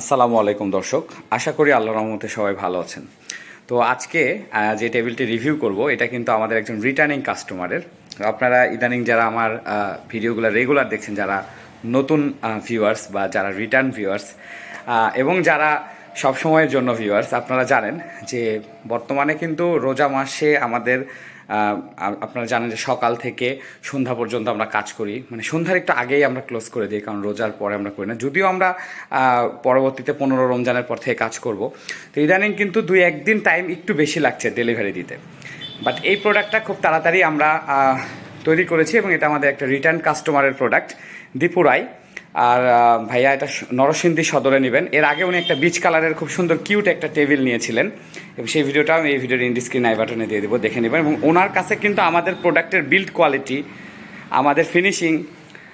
আসসালামু আলাইকুম দর্শক। আশা করি আল্লাহ রহমতে সবাই ভালো আছেন। তো আজকে যে টেবিলটি রিভিউ করব, এটা কিন্তু আমাদের একজন রিটার্নিং কাস্টমারের আপনারা ইদানিং যারা আমার ভিডিওগুলো রেগুলার দেখছেন, যারা নতুন ভিউয়ার্স বা যারা রিটার্ন ভিউয়ার্স এবং যারা সব সময়ের জন্য ভিউয়ার্স আপনারা জানেন যে বর্তমানে কিন্তু রোজা মাসে আমাদের আপনারা জানেন যে সকাল থেকে সন্ধ্যা পর্যন্ত আমরা কাজ করি। মানে সন্ধ্যার একটু আগেই আমরা ক্লোজ করে দিই, কারণ রোজার পরে আমরা করি না। যদিও আমরা পরবর্তীতে পনেরো রমজানের পর থেকে কাজ করব। তো ইদানিং কিন্তু দুই একদিন টাইম একটু বেশি লাগছে ডেলিভারি দিতে। বাট এই প্রোডাক্টটা খুব তাড়াতাড়ি আমরা তৈরি করেছি এবং এটা আমাদের একটা রিটার্ন কাস্টমারের প্রোডাক্ট দীপুরাই আর ভাইয়া এটা নরসিংদী সদরে নেবেন। এর আগে উনি একটা বিচ কালারের খুব সুন্দর কিউট একটা টেবিল নিয়েছিলেন। এবং সেই ভিডিওটা আমি এই ভিডিওর ইন্ডি স্ক্রিন আই বাটনে দিয়ে দেবো, দেখে নেবেন। এবং ওনার কাছে কিন্তু আমাদের প্রোডাক্টের বিল্ড কোয়ালিটি আমাদের ফিনিশিং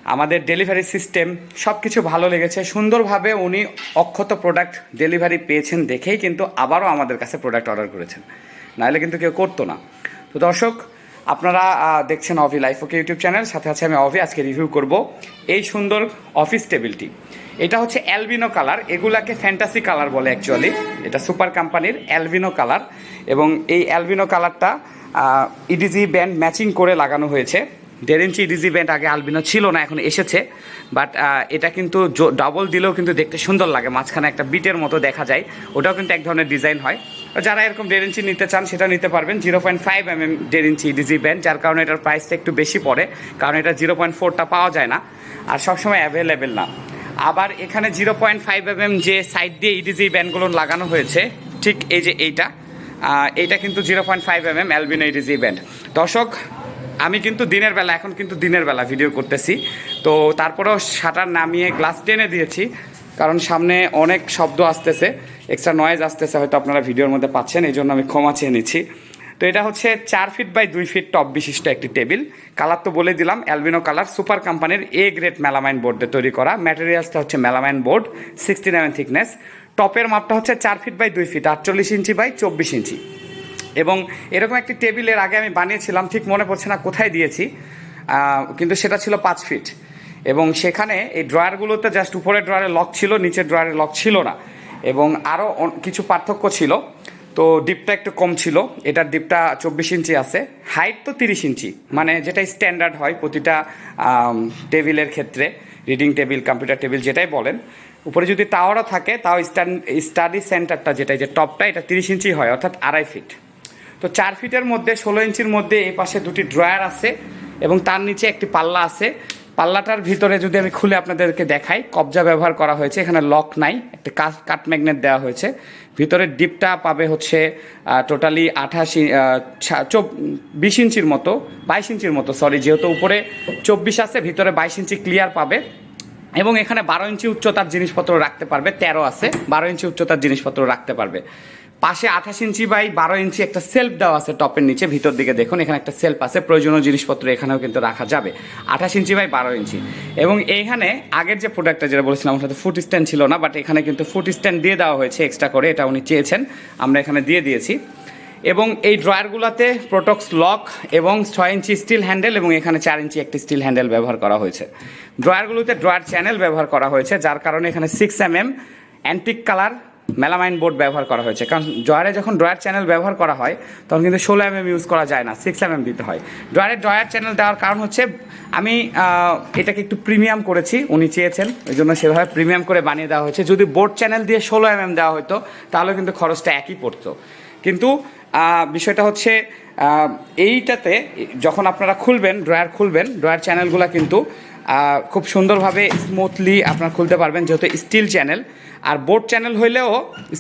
আমাদের ডেলিভারি সিস্টেম সব কিছু ভালো লেগেছে। সুন্দরভাবে উনি অক্ষত প্রোডাক্ট ডেলিভারি পেয়েছেন দেখেই কিন্তু আবারও আমাদের কাছে প্রোডাক্ট অর্ডার করেছেন। নাহলে কিন্তু কেউ করতো না। তো দর্শক আপনারা দেখছেন Abhi life okay YouTube channel সাথে আছে আমি অভি, আজকে রিভিউ করব এই সুন্দর অফিস টেবিলটি এটা হচ্ছে অ্যালবিনো কালার এগুলাকে ফ্যান্টাসি কালার বলে অ্যাকচুয়ালি এটা সুপার কোম্পানির অ্যালবিনো কালার এবং এই অ্যালবিনো কালারটা ইডিজি ব্যান্ড ম্যাচিং করে লাগানো হয়েছে। দেড় ইঞ্চি ইডিজি ব্যান্ড আগে আলবিনো ছিল না, এখন এসেছে। বাট এটা কিন্তু ডাবল দিলেও কিন্তু দেখতে সুন্দর লাগে, মাঝখানে একটা বিটের মতো দেখা যায়। ওটাও কিন্তু এক ধরনের ডিজাইন হয়। যারা এরকম দেড় ইঞ্চি নিতে চান, সেটা নিতে পারবেন। Zero point five M M দেড় ইঞ্চি ইডিজি ব্যান্ড, যার কারণে এটার প্রাইসটা একটু বেশি পড়ে, কারণ এটা জিরো পয়েন্ট ফোরটা পাওয়া যায় না, আর সবসময় অ্যাভেলেবেল না। আবার এখানে zero point five M M যে সাইড দিয়ে ইডিজি ব্যান্ডগুলো লাগানো হয়েছে, ঠিক এই যে এইটা এইটা কিন্তু zero point five M M albino edge band. দর্শক আমি কিন্তু দিনের বেলা, এখন কিন্তু দিনের বেলা ভিডিও করতেছি। তো তারপরেও শাটার নামিয়ে গ্লাস টেনে দিয়েছি, কারণ সামনে অনেক শব্দ আসতেছে এক্সট্রা নয়েজ আসতেছে, হয়তো আপনারা ভিডিওর মধ্যে পাচ্ছেন, এই জন্য আমি ক্ষমা চেয়ে নিচ্ছি। তো এটা হচ্ছে চার ফিট বাই দুই ফিট টপ বিশিষ্ট একটি টেবিল কালার তো বলে দিলাম অ্যালবিনো কালার সুপার কোম্পানির এ গ্রেড মেলামাইন বোর্ডে তৈরি করা। ম্যাটেরিয়ালসটা হচ্ছে melamine board sixty nine thickness টপের মাপটা হচ্ছে চার ফিট বাই দুই ফিট আটচল্লিশ ইঞ্চি বাই চব্বিশ ইঞ্চি এবং এরকম একটি টেবিলের আগে আমি বানিয়েছিলাম, ঠিক মনে পড়ছে না কোথায় দিয়েছি কিন্তু সেটা ছিল পাঁচ ফিট। এবং সেখানে এই ড্রয়ারগুলোতে জাস্ট উপরের ড্রয়ারে লক ছিল, নিচের ড্রয়ারে লক ছিল না। এবং আরও কিছু পার্থক্য ছিল। তো ডিপটা একটু কম ছিল, এটার ডিপটা চব্বিশ ইঞ্চি আছে। হাইট তো তিরিশ ইঞ্চি মানে যেটা স্ট্যান্ডার্ড হয় প্রতিটা টেবিলের ক্ষেত্রে, রিডিং টেবিল, কম্পিউটার টেবিল যেটাই বলেন। উপরে যদি টাওয়ারও থাকে, তাও স্টাডি সেন্টারটা যেটা, এই যে টপটা, এটা তিরিশ ইঞ্চি হয়, অর্থাৎ আড়াই ফিট। তো চার ফিটের মধ্যে, ষোলো ইঞ্চির মধ্যে এই পাশে দুটি ড্রয়ার আছে এবং তার নিচে একটি পাল্লা আছে। পাল্লাটার ভিতরে যদি আমি খুলে আপনাদেরকে দেখাই, কবজা ব্যবহার করা হয়েছে। এখানে লক নাই, একটা কাঠ কাট ম্যাগনেট দেওয়া হয়েছে। ভিতরে ডিপটা পাবে হচ্ছে টোটালি আঠাশি বিশ ইঞ্চির মতো, বাইশ ইঞ্চির মতো সরি যেহেতু উপরে চব্বিশ আছে, ভিতরে বাইশ ইঞ্চি ক্লিয়ার পাবে। এবং এখানে বারো ইঞ্চি উচ্চতার জিনিসপত্র রাখতে পারবে, তেরো আছে, বারো ইঞ্চি উচ্চতার জিনিসপত্র রাখতে পারবে। পাশে আঠাশ ইঞ্চি বাই বারো ইঞ্চি একটা সেলফ দেওয়া আছে টপের নিচে, ভিতর দিকে দেখুন, এখানে একটা সেলফ আছে, প্রয়োজনীয় জিনিসপত্র এখানেও কিন্তু রাখা যাবে। আঠাশ ইঞ্চি বাই বারো ইঞ্চি। এবং এইখানে আগের যে প্রোডাক্টটা যেটা বলেছিলাম সাথে ফুট স্ট্যান্ড ছিল না বাট এখানে কিন্তু ফুট স্ট্যান্ড দিয়ে দেওয়া হয়েছে এক্সট্রা করে, এটা উনি চেয়েছেন, আমরা এখানে দিয়ে দিয়েছি। এবং এই ড্রয়ারগুলোতে প্রোটক্স লক এবং ছয় ইঞ্চি স্টিল হ্যান্ডেল এবং এখানে চার ইঞ্চি একটি স্টিল হ্যান্ডেল ব্যবহার করা হয়েছে। ড্রয়ারগুলোতে ড্রয়ার চ্যানেল ব্যবহার করা হয়েছে, যার কারণে এখানে six M M antique colour melamine board ব্যবহার করা হয়েছে। কারণ ড্রয়ারে যখন ড্রয়ার চ্যানেল ব্যবহার করা হয়, তখন কিন্তু ষোলো এম এম ইউজ করা যায় না সিক্স এম এম দিতে হয়। ড্রয়ারে ড্রয়ার চ্যানেল দেওয়ার কারণ হচ্ছে, আমি এটাকে একটু প্রিমিয়াম করেছি, উনি চেয়েছেন ওই জন্য সেভাবে প্রিমিয়াম করে বানিয়ে দেওয়া হয়েছে। যদি বোর্ড চ্যানেল দিয়ে ষোলো এম এম দেওয়া হতো, তাহলে কিন্তু খরচটা একই পড়তো। কিন্তু বিষয়টা হচ্ছে এইটাতে যখন আপনারা খুলবেন, ড্রয়ার খুলবেন, ড্রয়ার চ্যানেলগুলো কিন্তু খুব সুন্দরভাবে স্মুথলি আপনার খুলতে পারবেন যেহেতু স্টিল চ্যানেল আর বোর্ড চ্যানেল হইলেও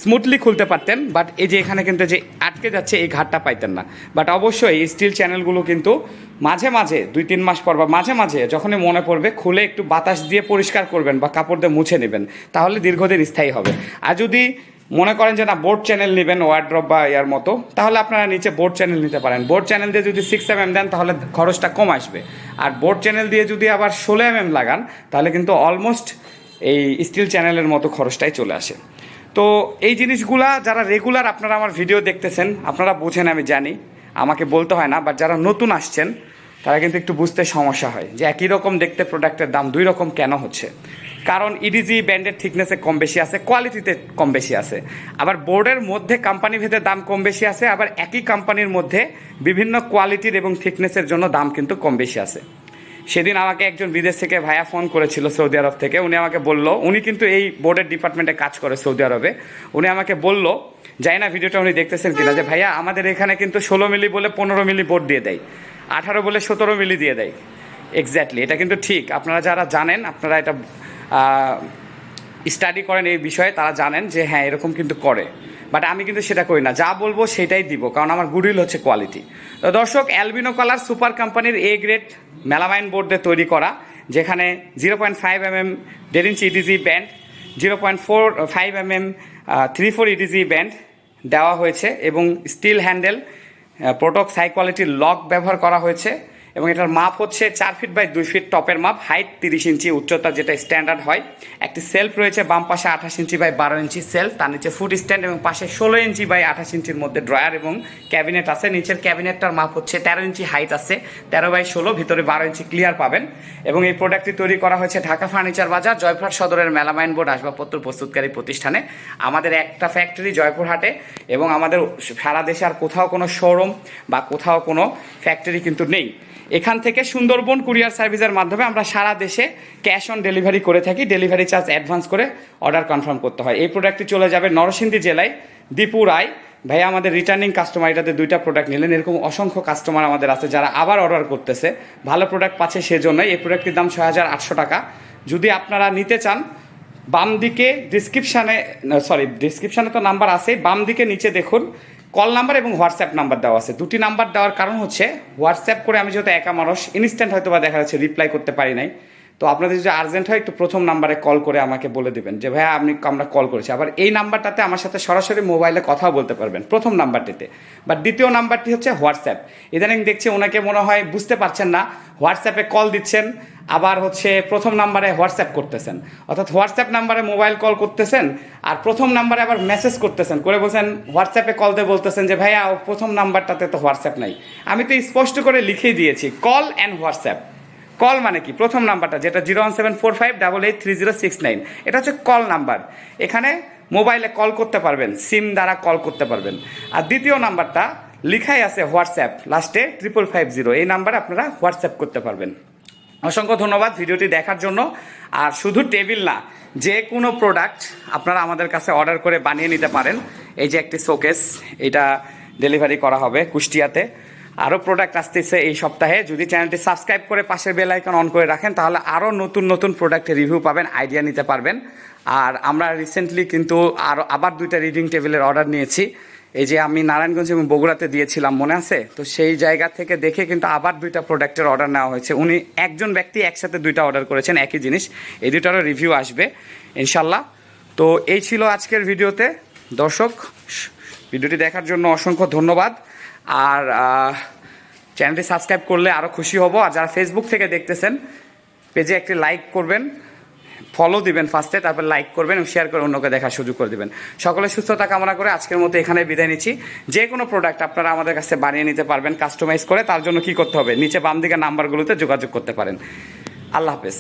স্মুথলি খুলতে পারতেন বাট এই যে এখানে কিন্তু যে আটকে যাচ্ছে, এই ঘাটটা পাইতেন না। বাট অবশ্যই স্টিল চ্যানেলগুলো কিন্তু মাঝে মাঝে, দুই তিন মাস পর বা মাঝে মাঝে যখনই মনে পড়বে, খুলে একটু বাতাস দিয়ে পরিষ্কার করবেন বা কাপড় দিয়ে মুছে নেবেন, তাহলে দীর্ঘদিন স্থায়ী হবে। আর যদি মনে করেন যে না বোর্ড চ্যানেল নেবেন ওয়ার্ড্রপ বা ইয়ার মতো, তাহলে আপনারা নিচে বোর্ড চ্যানেল নিতে পারেন। বোর্ড চ্যানেল দিয়ে যদি সিক্স এম এম দেন, তাহলে খরচটা কম আসবে। আর বোর্ড চ্যানেল দিয়ে যদি আবার ষোলো এম এম লাগান, তাহলে কিন্তু অলমোস্ট এই স্টিল চ্যানেলের মতো খরচটাই চলে আসে। তো এই জিনিসগুলা যারা রেগুলার আপনারা আমার ভিডিও দেখতেছেন, আপনারা বোঝেন, আমি জানি। আমাকে বলতে হয় না বাট যারা নতুন আসছেন, তারা কিন্তু একটু বুঝতে সমস্যা হয় যে একই রকম দেখতে প্রোডাক্টের দাম দুই রকম কেন হচ্ছে। কারণ ইডিজি ব্যান্ডের থিকনেসে কম বেশি আছে, কোয়ালিটিতে কম বেশি আছে। আবার বোর্ডের মধ্যে কোম্পানি ভেদে দাম কম বেশি আছে, আবার একই কোম্পানির মধ্যে বিভিন্ন কোয়ালিটির এবং থিকনেসের জন্য দাম কিন্তু কম বেশি আছে। সেদিন আমাকে একজন বিদেশ থেকে ভাইয়া ফোন করেছিল সৌদি আরব থেকে, উনি আমাকে বলল, উনি কিন্তু এই বোর্ডের ডিপার্টমেন্টে কাজ করে সৌদি আরবে। উনি আমাকে বলল যাই না ভিডিওটা উনি দেখতেছেন কিনা, যে ভাইয়া আমাদের এখানে কিন্তু ষোলো মিলি বলে পনেরো মিলি বোর্ড দিয়ে দেয়, আঠারো বলে সতেরো মিলি দিয়ে দেয়। এক্স্যাক্টলি এটা কিন্তু ঠিক। আপনারা যারা জানেন, আপনারা এটা স্টাডি করেন এই বিষয়ে, তারা জানেন যে হ্যাঁ এরকম কিন্তু করে। বাট আমি কিন্তু সেটা করি না। যা বলব সেটাই দিব, কারণ আমার গুডউইল হচ্ছে কোয়ালিটি তো দর্শক অ্যালবিনো কালার সুপার কোম্পানির এ গ্রেড মেলামাইন বোর্ড দিয়ে তৈরি করা, যেখানে zero point five M M দেড় inch edge band zero point four five M M three four edge band দেওয়া হয়েছে এবং স্টিল হ্যান্ডেল প্রোটক্স হাই কোয়ালিটির লক ব্যবহার করা হয়েছে। এবং এটার মাপ হচ্ছে চার ফিট বাই দুই ফিট টপের মাপ হাইট তিরিশ ইঞ্চি উচ্চতা যেটা স্ট্যান্ডার্ড হয়। একটি সেলফ রয়েছে বাম পাশে আঠাশ ইঞ্চি বাই বারো ইঞ্চি সেলফ তার নিচে ফুট স্ট্যান্ড এবং পাশে ষোলো ইঞ্চি বাই আঠাশ ইঞ্চির মধ্যে ড্রয়ার এবং ক্যাবিনেট আছে। নিচের ক্যাবিনেটটার মাপ হচ্ছে তেরো ইঞ্চি হাইট আছে। তেরো বাই ষোলো, ভিতরে বারো ইঞ্চি ক্লিয়ার পাবেন। এবং এই প্রোডাক্টটি তৈরি করা হয়েছে ঢাকা ফার্নিচার বাজার, জয়পুরহাট সদরের মেলামাইন বোর্ড আসবাবপত্র প্রস্তুতকারী প্রতিষ্ঠানে। আমাদের একটা ফ্যাক্টরি জয়পুরহাটে এবং আমাদের সারা দেশে আর কোথাও কোনো শোরুম বা কোথাও কোনো ফ্যাক্টরি কিন্তু নেই। এখান থেকে সুন্দরবন কুরিয়ার সার্ভিসের মাধ্যমে আমরা সারা দেশে ক্যাশ অন ডেলিভারি করে থাকি, ডেলিভারি চার্জ অ্যাডভান্স করে অর্ডার কনফার্ম করতে হয়। এই প্রোডাক্টটি চলে যাবে নরসিংদী জেলায় দীপু রায় ভাইয়া, আমাদের রিটার্নিং কাস্টমার এটাতে দুইটা প্রোডাক্ট নিলেন। এরকম অসংখ্য কাস্টমার আমাদের আছে যারা আবার অর্ডার করতেছে। ভালো প্রোডাক্ট পাচ্ছে সেজন্যই। এই প্রোডাক্টটির দাম ছয় হাজার আটশো টাকা। যদি আপনারা নিতে চান বাম দিকে ডিসক্রিপশানে সরি ডিসক্রিপশানে তো নাম্বার আছে বাম দিকে নিচে দেখুন কল নাম্বার এবং হোয়াটসঅ্যাপ নাম্বার দেওয়া আছে। দুটি নাম্বার দেওয়ার কারণ হচ্ছে, হোয়াটসঅ্যাপ করে আমি যেহেতু একা মানুষ ইনস্ট্যান্ট হয়তো বা দেখা যাচ্ছে রিপ্লাই করতে পারি নাই। তো আপনাদের যদি আর্জেন্ট হয়, একটু প্রথম নাম্বারে কল করে আমাকে বলে দেবেন যে, ভাইয়া, আপনি, আমরা কল করেছি। আবার এই নাম্বারটাতে আমার সাথে সরাসরি মোবাইলে কথা বলতে পারবেন, প্রথম নাম্বারটিতে বাট দ্বিতীয় নাম্বারটি হচ্ছে হোয়াটসঅ্যাপ ইদানিং দেখছি ওনাকে মনে হয় বুঝতে পারছেন না হোয়াটসঅ্যাপে কল দিচ্ছেন, আবার হচ্ছে প্রথম নাম্বারে হোয়াটসঅ্যাপ করতেছেন। অর্থাৎ হোয়াটসঅ্যাপ নাম্বারে মোবাইল কল করতেছেন, আর প্রথম নাম্বারে আবার মেসেজ করতেছেন, করে বলছেন হোয়াটসঅ্যাপে কল দিয়ে বলতেছেন যে, ভাইয়া প্রথম নাম্বারটাতে তো হোয়াটসঅ্যাপ নাই। আমি তো স্পষ্ট করে লিখেই দিয়েছি কল অ্যান্ড হোয়াটসঅ্যাপ কল মানে কি? প্রথম নাম্বারটা, যেটা zero one seven four five double eight three zero six nine. এটা হচ্ছে কল নাম্বার। এখানে মোবাইলে কল করতে পারবেন, সিম দ্বারা কল করতে পারবেন। আর দ্বিতীয় নাম্বারটা, লিখাই আছে হোয়াটসঅ্যাপ, লাস্টে ট্রিপল ফাইভ জিরো। এই নাম্বারে আপনারা হোয়াটসঅ্যাপ করতে পারবেন। অসংখ্য ধন্যবাদ ভিডিওটি দেখার জন্য। আর শুধু টেবিল না, যে কোনো প্রোডাক্ট আপনারা আমাদের কাছে অর্ডার করে বানিয়ে নিতে পারেন। এই যে একটি শোকেস এটা ডেলিভারি করা হবে কুষ্টিয়াতে। আরও প্রোডাক্ট আসতেছে এই সপ্তাহে। যদি চ্যানেলটি সাবস্ক্রাইব করে পাশের বেল আইকন অন করে রাখেন, তাহলে আরও নতুন নতুন প্রোডাক্টের রিভিউ পাবেন আইডিয়া নিতে পারবেন। আর আমরা রিসেন্টলি কিন্তু আরও আবার দুইটা রিডিং টেবিলের অর্ডার নিয়েছি। এই যে আমি নারায়ণগঞ্জ এবং বগুড়াতে দিয়েছিলাম, মনে আছে? তো সেই জায়গা থেকে দেখে কিন্তু আবার দুইটা প্রোডাক্টের অর্ডার নেওয়া হয়েছে। উনি একজন ব্যক্তি একসাথে দুইটা অর্ডার করেছেন, একই জিনিস। এই দুইটারও রিভিউ আসবে, ইনশাল্লাহ। তো এই ছিল আজকের ভিডিওতে। দর্শক, ভিডিওটি দেখার জন্য অসংখ্য ধন্যবাদ। আর চ্যানেলটি সাবস্ক্রাইব করলে আরও খুশি হব। আর যারা ফেসবুক থেকে দেখতেছেন, পেজে একটি লাইক করবেন ফলো দিবেন ফার্স্টে তারপর লাইক করবেন এবং শেয়ার করে অন্যকে দেখার সুযোগ করে দিবেন। সকলের সুস্থতা কামনা করে আজকের মতো এখানে বিদায় নিচ্ছি। যে কোনো প্রোডাক্ট আপনারা আমাদের কাছে বানিয়ে নিতে পারবেন কাস্টমাইজ করে, তার জন্য কি করতে হবে? নিচে বাম দিকে নাম্বারগুলোতে যোগাযোগ করতে পারেন। আল্লাহ হাফেজ।